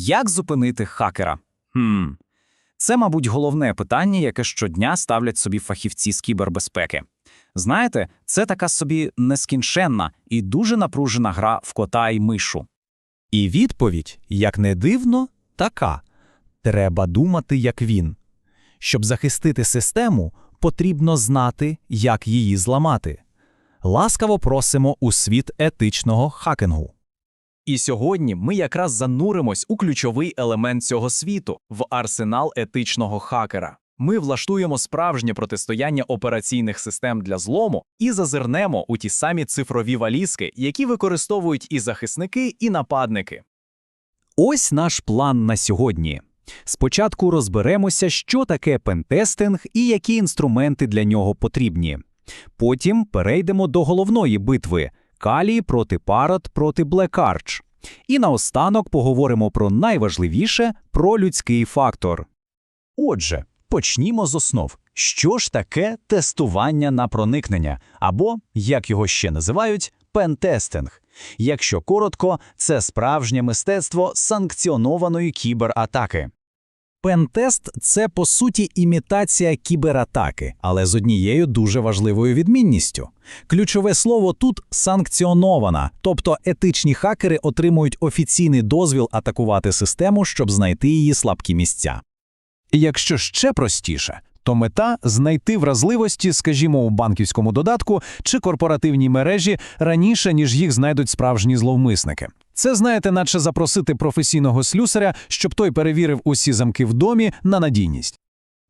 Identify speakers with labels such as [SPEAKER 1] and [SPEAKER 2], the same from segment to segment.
[SPEAKER 1] Як зупинити хакера? Хм. Це, мабуть, головне питання, яке щодня ставлять собі фахівці з кібербезпеки. Знаєте, це така собі нескінченна і дуже напружена гра в кота й мишу.
[SPEAKER 2] І відповідь, як не дивно, така: треба думати, як він. Щоб захистити систему, потрібно знати, як її зламати. Ласкаво просимо у світ етичного хакингу.
[SPEAKER 1] І сьогодні ми якраз зануримось у ключовий елемент цього світу в арсенал етичного хакера. Ми влаштуємо справжнє протистояння операційних систем для злому і зазирнемо у ті самі цифрові валізки, які використовують і захисники, і нападники. Ось наш план на сьогодні. Спочатку розберемося, що таке пентестинг і які інструменти для нього потрібні. Потім перейдемо до головної битви Калій проти Парот проти Блекарч. І наостанок поговоримо про найважливіше про людський фактор.
[SPEAKER 3] Отже, почнімо з основ. Що ж таке тестування на проникнення, або, як його ще називають, пентестинг. Якщо коротко, це справжнє мистецтво санкціонованої кібератаки.
[SPEAKER 2] Пентест це по суті імітація кібератаки, але з однією дуже важливою відмінністю. Ключове слово тут санкціонована, тобто етичні хакери отримують офіційний дозвіл атакувати систему, щоб знайти її слабкі місця.
[SPEAKER 4] Якщо ще простіше, то мета знайти вразливості, скажімо, у банківському додатку чи корпоративній мережі раніше, ніж їх знайдуть справжні зловмисники. Це знаєте, наче запросити професійного слюсаря, щоб той перевірив усі замки в домі на надійність.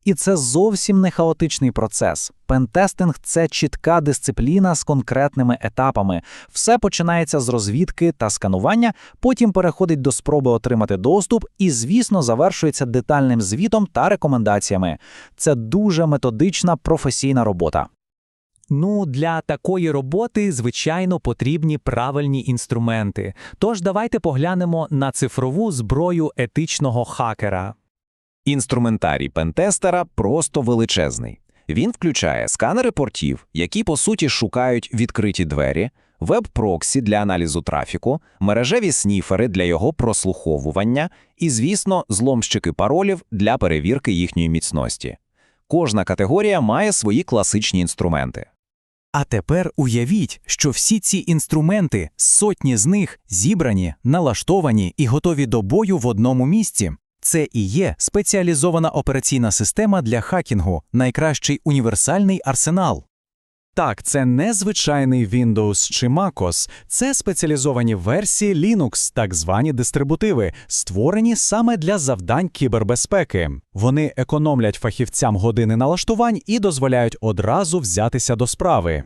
[SPEAKER 1] І це зовсім не хаотичний процес. Пентестинг це чітка дисципліна з конкретними етапами. Все починається з розвідки та сканування, потім переходить до спроби отримати доступ і, звісно, завершується детальним звітом та рекомендаціями. Це дуже методична професійна робота.
[SPEAKER 5] Ну, для такої роботи, звичайно, потрібні правильні інструменти. Тож давайте поглянемо на цифрову зброю етичного хакера.
[SPEAKER 6] Інструментарій пентестера просто величезний. Він включає сканери портів, які по суті шукають відкриті двері, веб-проксі для аналізу трафіку, мережеві сніфери для його прослуховування і, звісно, зломщики паролів для перевірки їхньої міцності. Кожна категорія має свої класичні інструменти.
[SPEAKER 2] А тепер уявіть, що всі ці інструменти, сотні з них, зібрані, налаштовані і готові до бою в одному місці. Це і є спеціалізована операційна система для хакінгу, найкращий універсальний арсенал. Так, це не звичайний Windows чи MacOS, це спеціалізовані версії Linux, так звані дистрибутиви, створені саме для завдань кібербезпеки. Вони економлять фахівцям години налаштувань і дозволяють одразу взятися до справи.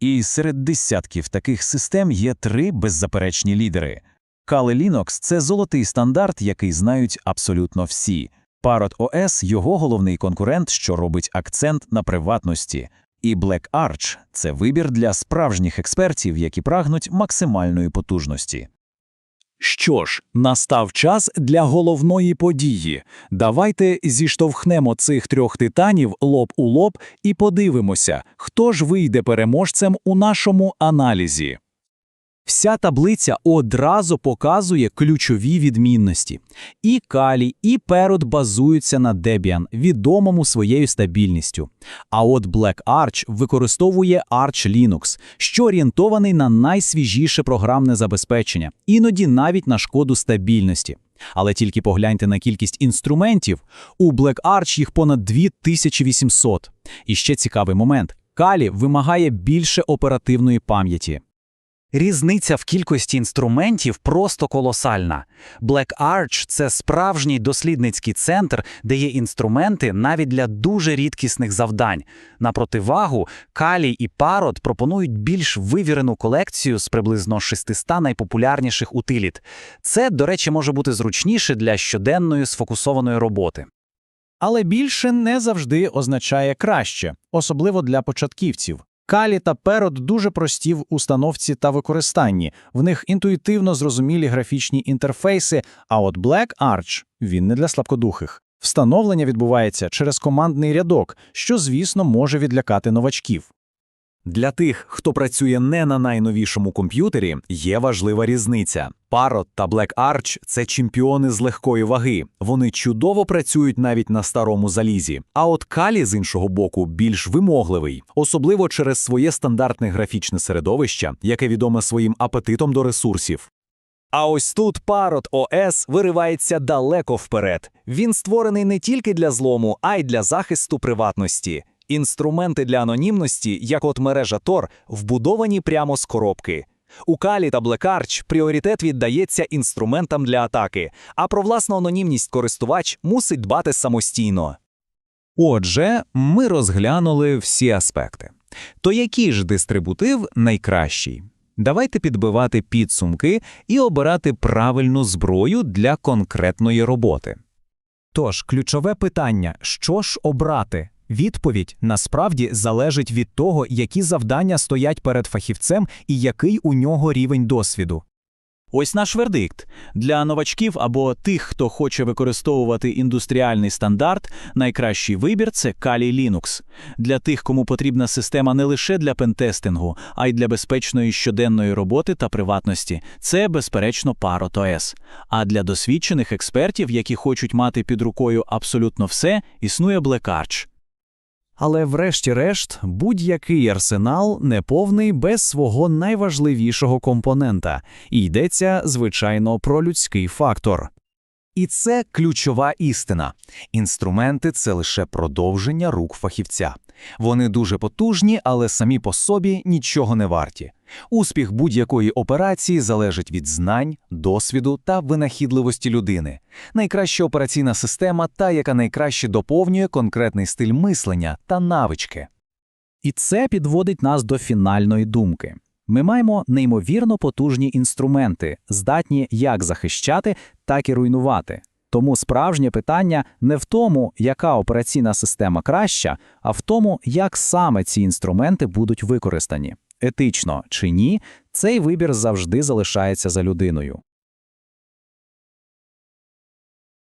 [SPEAKER 3] І серед десятків таких систем є три беззаперечні лідери. Kali Linux – це золотий стандарт, який знають абсолютно всі. Parrot OS – його головний конкурент, що робить акцент на приватності. І Black Arch – це вибір для справжніх експертів, які прагнуть максимальної потужності.
[SPEAKER 1] Що ж, настав час для головної події. Давайте зіштовхнемо цих трьох титанів лоб у лоб і подивимося, хто ж вийде переможцем у нашому аналізі. Вся таблиця одразу показує ключові відмінності. І Калі, і Перот базуються на Debian, відомому своєю стабільністю. А от Black Arch використовує Arch Linux, що орієнтований на найсвіжіше програмне забезпечення, іноді навіть на шкоду стабільності. Але тільки погляньте на кількість інструментів. У Black Arch їх понад 2800. І ще цікавий момент. Калі вимагає більше оперативної пам'яті. Різниця в кількості інструментів просто колосальна. Black Arch – це справжній дослідницький центр, де є інструменти навіть для дуже рідкісних завдань. На противагу, Калій і Parrot пропонують більш вивірену колекцію з приблизно 600 найпопулярніших утиліт. Це, до речі, може бути зручніше для щоденної сфокусованої роботи.
[SPEAKER 4] Але більше не завжди означає краще, особливо для початківців. Калі та Перот дуже прості в установці та використанні, в них інтуїтивно зрозумілі графічні інтерфейси, а от Black Arch – він не для слабкодухих. Встановлення відбувається через командний рядок, що, звісно, може відлякати новачків.
[SPEAKER 2] Для тих, хто працює не на найновішому комп'ютері, є важлива різниця. Parrot та Black Arch – це чемпіони з легкої ваги. Вони чудово працюють навіть на старому залізі. А от Kali, з іншого боку, більш вимогливий, особливо через своє стандартне графічне середовище, яке відоме своїм апетитом до ресурсів.
[SPEAKER 1] А ось тут Parrot OS виривається далеко вперед. Він створений не тільки для злому, а й для захисту приватності. Інструменти для анонімності, як от мережа Tor, вбудовані прямо з коробки. У Kali та Arch пріоритет віддається інструментам для атаки, а про власну анонімність користувач мусить дбати самостійно.
[SPEAKER 2] Отже, ми розглянули всі аспекти. То який ж дистрибутив найкращий? Давайте підбивати підсумки і обирати правильну зброю для конкретної роботи.
[SPEAKER 5] Тож, ключове питання: що ж обрати? Відповідь насправді залежить від того, які завдання стоять перед фахівцем і який у нього рівень досвіду.
[SPEAKER 1] Ось наш вердикт. Для новачків або тих, хто хоче використовувати індустріальний стандарт, найкращий вибір це Kali Linux. Для тих, кому потрібна система не лише для пентестингу, а й для безпечної щоденної роботи та приватності, це, безперечно, Parrot OS. А для досвідчених експертів, які хочуть мати під рукою абсолютно все, існує Black Arch.
[SPEAKER 2] Але врешті-решт, будь-який арсенал неповний без свого найважливішого компонента, і йдеться, звичайно, про людський фактор. І це ключова істина. Інструменти це лише продовження рук фахівця. Вони дуже потужні, але самі по собі нічого не варті. Успіх будь-якої операції залежить від знань, досвіду та винахідливості людини. Найкраща операційна система та, яка найкраще доповнює конкретний стиль мислення та навички.
[SPEAKER 1] І це підводить нас до фінальної думки. Ми маємо неймовірно потужні інструменти, здатні як захищати, так і руйнувати. Тому справжнє питання не в тому, яка операційна система краща, а в тому, як саме ці інструменти будуть використані. Етично чи ні, цей вибір завжди залишається за людиною.